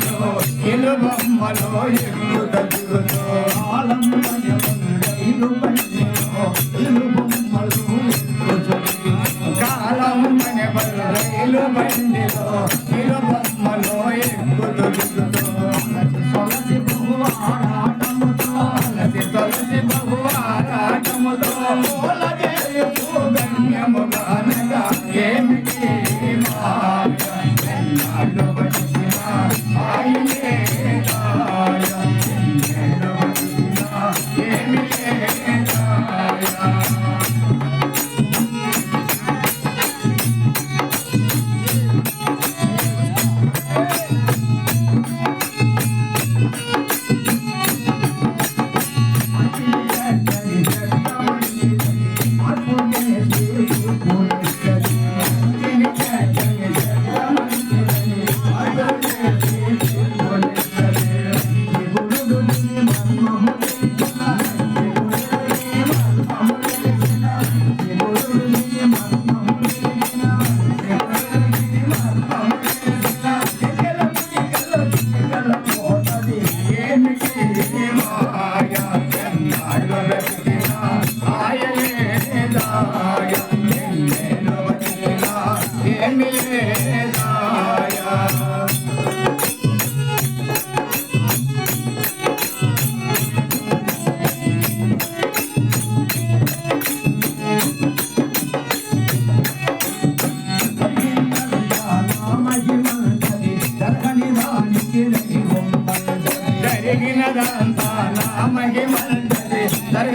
దిగులో ఇలు బొమ్మలో ఎగురుట దిగులో ఆలంబయలు పల్లెలో ఇలు బొమ్మలు కాలం మనే రైలు బండిలో ఇలు బొమ్మలో ఎక్కుతు దిగుతో తొలసి బహు ఆరాటముతో అలసి తొలసి ఏమిటి Thank you. Give me more.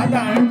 ஆதாரம்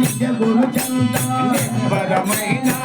నిజ గురు చంద్ర నిజ